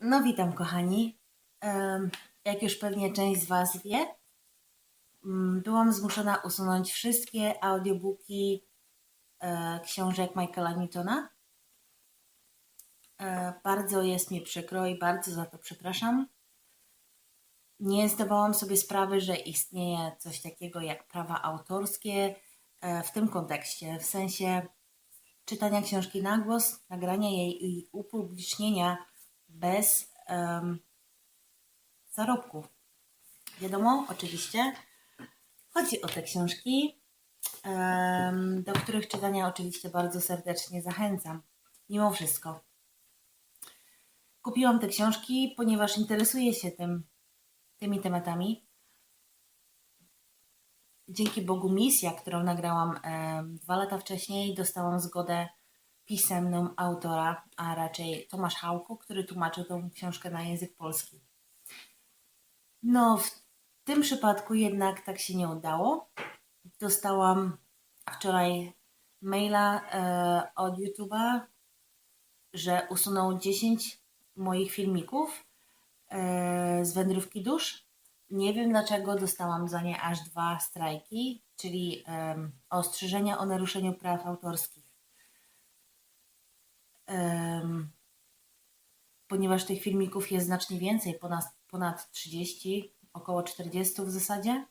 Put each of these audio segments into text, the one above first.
No witam kochani. Jak już pewnie część z Was wie, mm, byłam zmuszona usunąć wszystkie audiobooki e, książek Michaela Newtona. E, Bardzo jest mi przykro i bardzo za to przepraszam. Nie zdawałam sobie sprawy, że istnieje coś takiego jak prawa autorskie e, w tym kontekście, w sensie czytania książki na głos, nagrania jej i upublicznienia bez zarobków. Wiadomo, oczywiście, chodzi o te książki, em, do których czytania oczywiście bardzo serdecznie zachęcam. Mimo wszystko. Kupiłam te książki, ponieważ interesuję się tym, tymi tematami. Dzięki Bogu misja, którą nagrałam em, dwa lata wcześniej, dostałam zgodę pisemną autora, a raczej Tomasz Hałko, który tłumaczył tą książkę na język polski. No, w tym przypadku jednak tak się nie udało. Dostałam wczoraj maila e, od YouTube'a, że usunął 10 moich filmików e, z wędrówki dusz. Nie wiem dlaczego dostałam za nie aż dwa strajki, czyli em, ostrzeżenia o naruszeniu praw autorskich. Ponieważ tych filmików jest znacznie więcej, ponad, ponad 30, około 40 w zasadzie.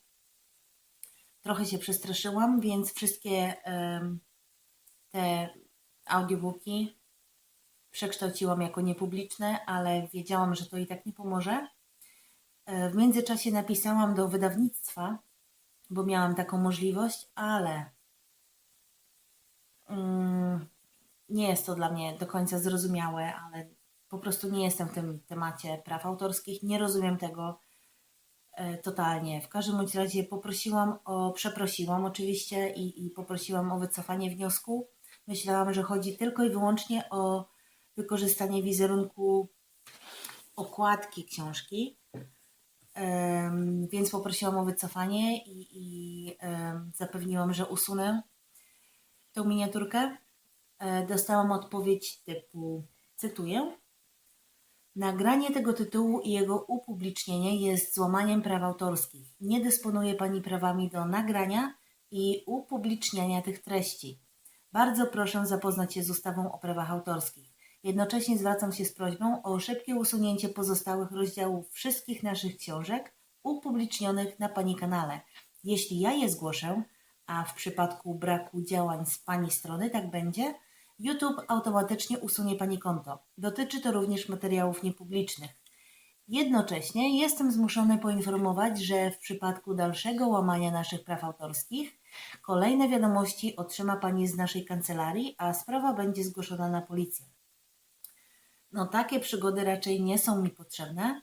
Trochę się przestraszyłam, więc wszystkie te audiobooki przekształciłam jako niepubliczne, ale wiedziałam, że to i tak nie pomoże. E, W międzyczasie napisałam do wydawnictwa, bo miałam taką możliwość, ale mm, nie jest to dla mnie do końca zrozumiałe, ale po prostu nie jestem w tym temacie praw autorskich, nie rozumiem tego e, totalnie. W każdym bądź razie poprosiłam o, przeprosiłam oczywiście i, i poprosiłam o wycofanie wniosku. Myślałam, że chodzi tylko i wyłącznie o wykorzystanie wizerunku okładki książki. Em, więc poprosiłam o wycofanie i, i em, zapewniłam, że usunę tą miniaturkę. E, dostałam odpowiedź typu, cytuję: Nagranie tego tytułu i jego upublicznienie jest złamaniem praw autorskich. Nie dysponuje Pani prawami do nagrania i upubliczniania tych treści. Bardzo proszę zapoznać się z ustawą o prawach autorskich. Jednocześnie zwracam się z prośbą o szybkie usunięcie pozostałych rozdziałów wszystkich naszych książek upublicznionych na Pani kanale. Jeśli ja je zgłoszę, a w przypadku braku działań z Pani strony tak będzie, YouTube automatycznie usunie Pani konto. Dotyczy to również materiałów niepublicznych. Jednocześnie jestem zmuszony poinformować, że w przypadku dalszego łamania naszych praw autorskich kolejne wiadomości otrzyma Pani z naszej kancelarii, a sprawa będzie zgłoszona na policję. No takie przygody raczej nie są mi potrzebne.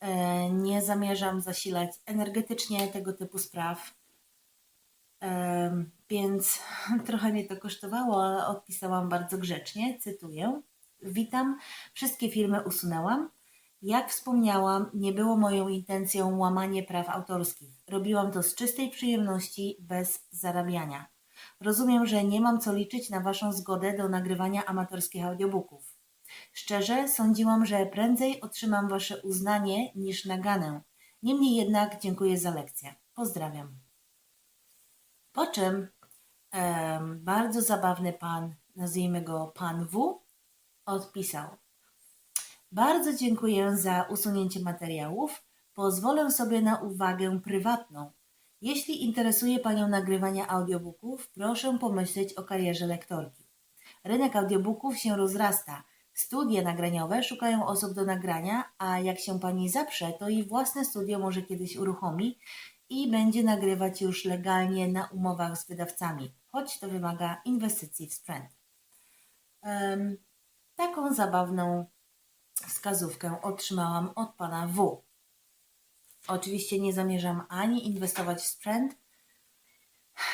E, Nie zamierzam zasilać energetycznie tego typu spraw. Więc trochę mnie to kosztowało, ale odpisałam bardzo grzecznie, cytuję. Witam, wszystkie filmy usunęłam. Jak wspomniałam, nie było moją intencją łamanie praw autorskich. Robiłam to z czystej przyjemności, bez zarabiania. Rozumiem, że nie mam co liczyć na Waszą zgodę do nagrywania amatorskich audiobooków. Szczerze, sądziłam, że prędzej otrzymam Wasze uznanie niż naganę. Niemniej jednak dziękuję za lekcję. Pozdrawiam. Po czym bardzo zabawny pan, nazwijmy go pan W, odpisał: Bardzo dziękuję za usunięcie materiałów. Pozwolę sobie na uwagę prywatną. Jeśli interesuje Panią nagrywanie audiobooków, proszę pomyśleć o karierze lektorki. Rynek audiobooków się rozrasta. Studia nagraniowe szukają osób do nagrania, a jak się Pani zaprze, to i własne studio może kiedyś uruchomi i będzie nagrywać już legalnie na umowach z wydawcami, choć to wymaga inwestycji w sprzęt. Em, taką zabawną wskazówkę otrzymałam od pana W. Oczywiście nie zamierzam ani inwestować w sprzęt,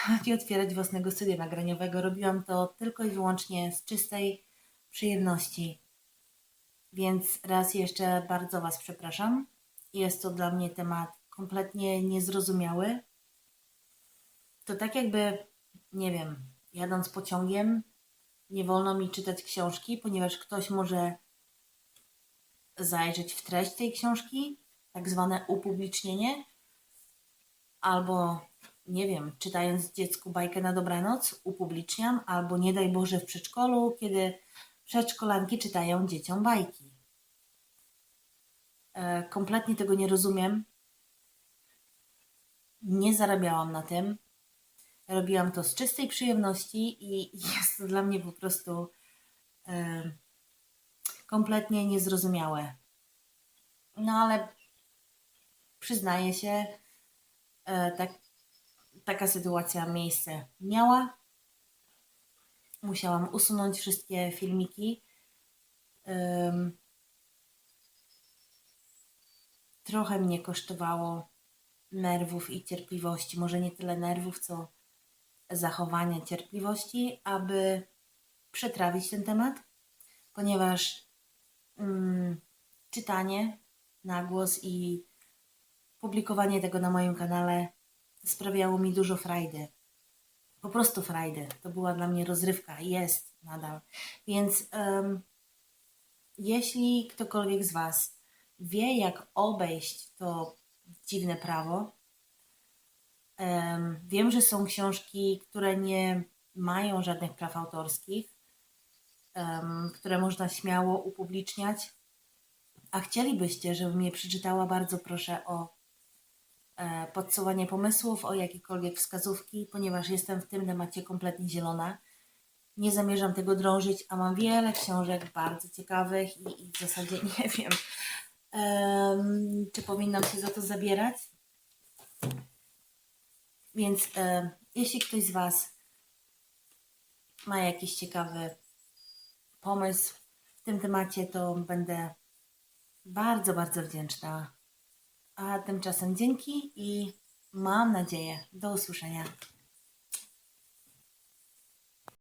ani otwierać własnego studia nagraniowego. Robiłam to tylko i wyłącznie z czystej przyjemności. Więc raz jeszcze bardzo Was przepraszam. Jest to dla mnie temat kompletnie niezrozumiały. To tak jakby, nie wiem, jadąc pociągiem, nie wolno mi czytać książki, ponieważ ktoś może zajrzeć w treść tej książki, tak zwane upublicznienie, albo nie wiem, czytając dziecku bajkę na dobranoc, upubliczniam, albo nie daj Boże w przedszkolu, kiedy przedszkolanki czytają dzieciom bajki. E, kompletnie tego nie rozumiem. Nie zarabiałam na tym. Robiłam to z czystej przyjemności i jest to dla mnie po prostu kompletnie niezrozumiałe. No ale przyznaję się, e, tak, taka sytuacja miejsce miała. Musiałam usunąć wszystkie filmiki. Trochę mnie kosztowało nerwów i cierpliwości. Może nie tyle nerwów, co zachowania cierpliwości, aby przetrawić ten temat, ponieważ mm, czytanie na głos i publikowanie tego na moim kanale sprawiało mi dużo frajdy. Po prostu frajdy. To była dla mnie rozrywka. Jest nadal. Więc em, jeśli ktokolwiek z Was wie, jak obejść to dziwne prawo, em, wiem, że są książki, które nie mają żadnych praw autorskich, które można śmiało upubliczniać, a chcielibyście, żebym je przeczytała, bardzo proszę o e, podsuwanie pomysłów, o jakiekolwiek wskazówki, ponieważ jestem w tym temacie kompletnie zielona. Nie zamierzam tego drążyć, a mam wiele książek bardzo ciekawych i, i w zasadzie nie wiem, czy powinnam się za to zabierać. Więc jeśli ktoś z Was ma jakiś ciekawy pomysł w tym temacie, to będę bardzo, bardzo wdzięczna. A tymczasem dzięki i mam nadzieję do usłyszenia.